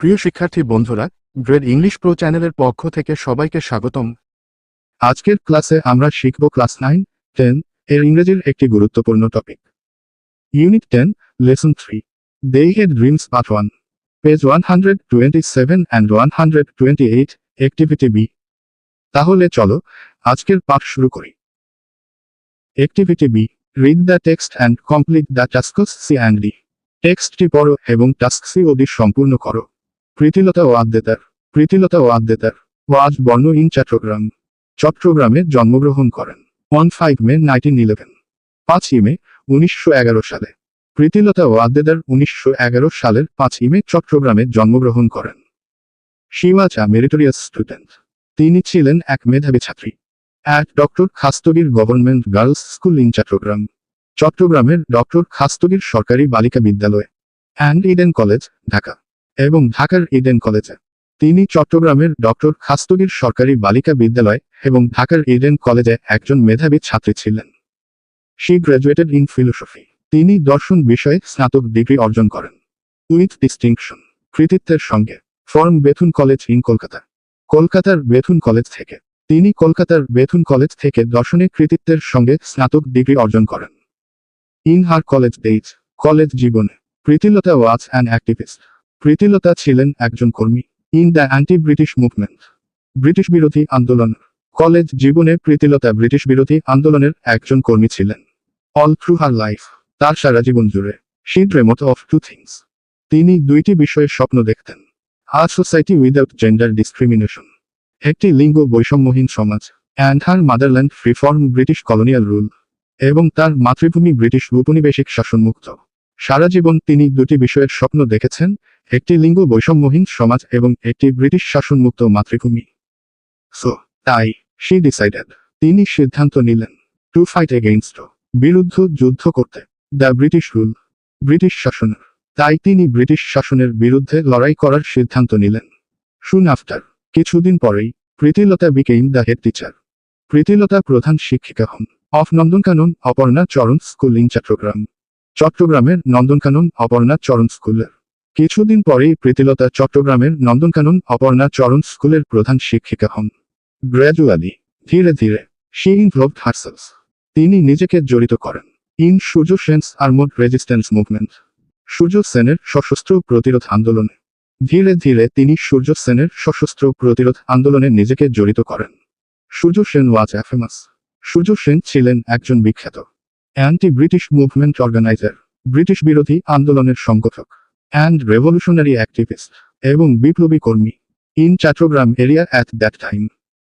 প্রিয় শিক্ষার্থী বন্ধুরা, গ্রেড ইংলিশ প্রো চ্যানেলের পক্ষ থেকে সবাইকে স্বাগতম। আজকের ক্লাসে আমরা শিখব ক্লাস নাইন, টেন এর ইংরেজির একটি গুরুত্বপূর্ণ topic. Unit ten, lesson three, they had dreams part one, page one hundred twenty seven and one hundred twenty eight, activity B. তাহলে চলো, আজকের পাঠ শুরু করি। Activity B, read the text and complete the tasks C and D. টেক্সটটি পড়ো এবং task C ও D সম্পূর্ণ করো। প্রীতিলতা ও আদ্যতার, প্রীতিলতা ও আদ্যতার, ওয়াজ, বর্ণ, ইন চট্টগ্রাম। চট্টগ্রামে জন্মগ্রহণ করেন। One five May, nineteen eleven. পাঁচই মে, উনিশশো এগারো সালে। প্রীতিলতা ও আদ্যদার উনিশশো সালের পাঁচই মে, চট্টগ্রামে জন্মগ্রহণ করেন। She was a meritorious student. তিনি ছিলেন এক মেধাবী ছাত্রী। At doctor Khastagir government girls school in Chattogram. চট্টগ্রামের ডক্টর খাস্তগির সরকারি বালিকা বিদ্যালয়। And Eden college, Dhaka. এবং ঢাকার ইডেন কলেজে। তিনি চট্টগ্রামের ডক্টর খাস্তগির সরকারি বালিকা বিদ্যালয় এবং ঢাকার ইডেন কলেজে একজন মেধাবী ছাত্রী ছিলেন। She graduated in philosophy. তিনি দর্শন বিষয়ে স্নাতক ডিগ্রি অর্জন করেন। উইথ ডিস্টিংশন কৃতিত্বের সঙ্গে, from Bethune college in Kolkata. কলকাতার বেথুন কলেজ থেকে। তিনি কলকাতার বেথুন কলেজ থেকে দর্শনে কৃতিত্বের সঙ্গে স্নাতক ডিগ্রি অর্জন করেন। In her college days, college জীবনে, Pritilata was an activist. Pritilata ছিলেন একজন কর্মী in the anti British movement, British বিরোধী আন্দোলন। কলেজ জীবনে প্রীতিলতা ব্রিটিশ বিরোধী আন্দোলনের একজন কর্মী ছিলেন। অল থ্রু হার লাইফ তার সারা জীবন জুড়ে she dreamt of two things তিনি দুইটি বিষয়ে স্বপ্ন দেখতেন a society without gender discrimination একটি লিঙ্গ বৈষম্যহীন সমাজ and her motherland free from British colonial rule এবং তার মাতৃভূমি ব্রিটিশ উপনিবেশিক শাসনমুক্ত। সারা জীবন তিনি দুটি বিষয়ের স্বপ্ন দেখেছেন একটি লিঙ্গ বৈষম্যহীন সমাজ এবং একটি ব্রিটিশ শাসনমুক্ত মাতৃভূমি। সো তাই শি ডিসাইডেড তিনি সিদ্ধান্ত নিলেন টু ফাইট এগেইনস্ট বিরুদ্ধ যুদ্ধ করতে দ্য ব্রিটিশ রুল ব্রিটিশ শাসনের তাই তিনি ব্রিটিশ শাসনের বিরুদ্ধে লড়াই করার সিদ্ধান্ত নিলেন। শুন আফটার কিছুদিন পরেই, Pritilata became the head teacher Pritilata প্রধান শিক্ষিকা হন অফ নন্দনকানন অপর্ণা চরণ স্কুল ইন চট্টগ্রাম চট্টগ্রামের নন্দনকানন অপর্ণা চরণ স্কুলের কিছুদিন পরেই প্রীতিলতা চট্টগ্রামের নন্দনকানন অপর্ণা চরণ স্কুলের প্রধান শিক্ষিকা হন। গ্র্যাজুয়ালি ধীরে ধীরে শি ইনভলভড হারসেলস তিনি নিজেকে জড়িত করেন। In Surya Sen's armed resistance movement Surya সেনের সশস্ত্র প্রতিরোধ আন্দোলনে। ধীরে ধীরে তিনি সূর্য সেনের সশস্ত্র প্রতিরোধ আন্দোলনে নিজেকে জড়িত করেন। সূর্য সেন ওয়াজ অ্যাফেমাস সূর্য সেন ছিলেন একজন বিখ্যাত। Anti British movement organizer British বিরোধী আন্দোলনের সংগঠক। অ্যান্ড রেভলিউশনারি অ্যাক্টিভিস্ট এবং বিপ্লবী কর্মী in Chattogram area at that time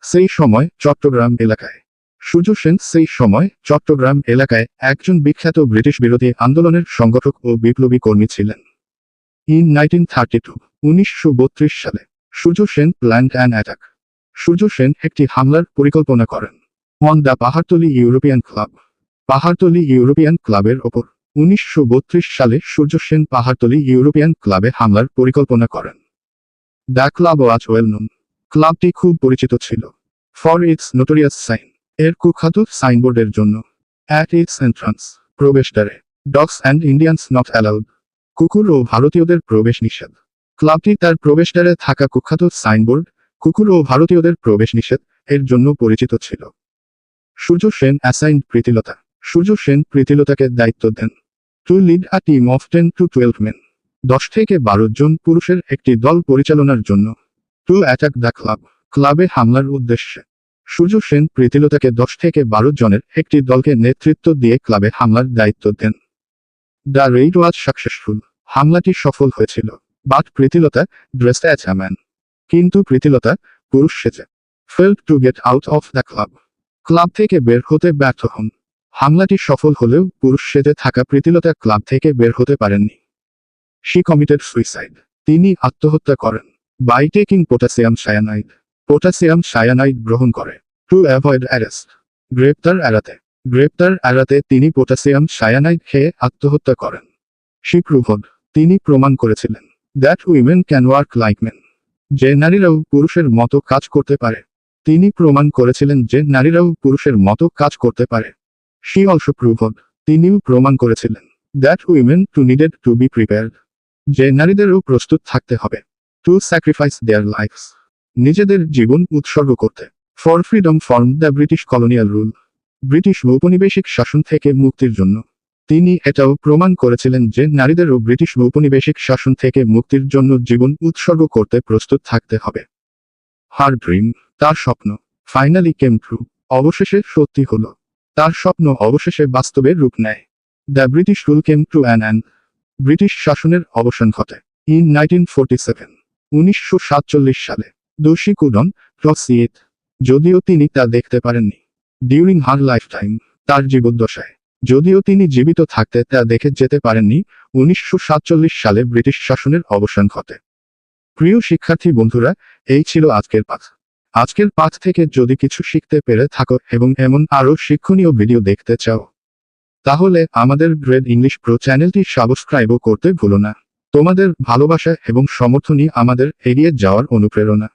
সেই সময় চট্টগ্রাম এলাকায়। সূর্য সেন সেই সময় চট্টগ্রাম এলাকায় একজন বিখ্যাত ব্রিটিশ বিরোধী আন্দোলনের সংগঠক ও বিপ্লবী কর্মী ছিলেন। ইন নাইনটিন থার্টি টু উনিশশো বত্রিশ সালে Surya Sen planned and attack Surya Sen একটি হামলার পরিকল্পনা করেন। On the Pahartali European club Pahartali European ক্লাবের ওপর। উনিশশো বত্রিশ সালে সূর্য সেন পাহাড়তলি ইউরোপিয়ান ক্লাবে হামলার পরিকল্পনা করেন। The club was well known. ক্লাবটি খুব পরিচিত ছিল। ফর ইটস নোটোরিয়াস সাইন, এর কুখ্যাত সাইনবোর্ডের জন্য। অ্যাট ইটস এন্ট্রান্স, প্রবেশদ্বারে। Dogs and Indians not allowed. কুকুর ও ভারতীয়দের প্রবেশ নিষেধ। ক্লাবটি তার প্রবেশদ্বারে থাকা কুখ্যাত সাইনবোর্ড, কুকুর ও ভারতীয়দের প্রবেশ নিষেধ, এর জন্য পরিচিত ছিল। সূর্য সেন অ্যাসাইন্ড প্রীতিলতা। সূর্য সেন প্রীতিলতাকে দায়িত্ব দেন। To lead a team of ten to twelve men দশ থেকে বারো জন পুরুষের একটি দল পরিচালনার জন্য। To attack the club. ক্লাবে হামলার উদ্দেশ্যে। সূর্য সেন প্রীতিলতাকে দশ থেকে বারো জনের একটি দলকে নেতৃত্ব দিয়ে ক্লাবে হামলার দায়িত্ব দেন। The raid was successful. হামলাটি সফল হয়েছিল। But Pritilata dress as a man. কিন্তু প্রীতিলতা পুরুষ সেজে। Failed to get out of the club. Club থেকে বের হতে ব্যর্থ হন। হামলাটি সফল হলেও পুরুষ সেজে থাকা প্রীতিলতা ক্লাব থেকে বের হতে পারেননি। শি কমিটেড সুইসাইড তিনি আত্মহত্যা করেন। By taking potassium cyanide potassium cyanide গ্রহণ করে। টু অ্যাভয়েড অ্যারেস্ট গ্রেপ্তার এড়াতে। গ্রেপ্তার এড়াতে তিনি পটাসিয়াম সায়ানাইড খেয়ে আত্মহত্যা করেন। শি প্রুভড তিনি প্রমাণ করেছিলেন। That women can work like men যে নারীরাও পুরুষের মতো কাজ করতে পারে। তিনি প্রমাণ করেছিলেন যে নারীরাও পুরুষের মতো কাজ করতে পারে। শি অলসো প্রুভড তিনিও প্রমাণ করেছিলেন that women too needed to be prepared যে নারীদেরও প্রস্তুত থাকতে হবে টু স্যাক্রিফাইস দেয়ার লাইফস নিজেদের জীবন উৎসর্গ করতে। For freedom from the British colonial rule British ঔপনিবেশিক শাসন থেকে মুক্তির জন্য। তিনি এটাও প্রমাণ করেছিলেন যে নারীদেরও ব্রিটিশ ঔপনিবেশিক শাসন থেকে মুক্তির জন্য জীবন উৎসর্গ করতে প্রস্তুত থাকতে হবে। হার ড্রিম তার স্বপ্ন ফাইনালি কেম ট্রু অবশেষে সত্যি হল। তার স্বপ্ন অবশেষে বাস্তবে রূপ নেয়। The British rule came to an end British শাসনের অবসান ঘটে। ইন নাইনটিন ফোরটি সেভেন, উনিশশো সাতচল্লিশ সালে। দোষী কুডন প্রসিয়েট যদিও তিনি তা দেখতে পারেননি। ডিউরিং হার লাইফ টাইম তার জীবদ্দশায়। যদিও তিনি জীবিত থাকতে তা দেখে যেতে পারেননি, উনিশশো সাতচল্লিশ সালে ব্রিটিশ শাসনের অবসান ঘটে। প্রিয় শিক্ষার্থী বন্ধুরা, এই ছিল আজকের পাঠ। আজকের পাঠ থেকে যদি কিছু শিখতে পেরে থাকো এবং এমন আরও শিক্ষণীয় ভিডিও দেখতে চাও, তাহলে আমাদের গ্রেড ইংলিশ প্রো চ্যানেলটি সাবস্ক্রাইবও করতে ভুলো না। তোমাদের ভালোবাসা এবং সমর্থনই আমাদের এগিয়ে যাওয়ার অনুপ্রেরণা।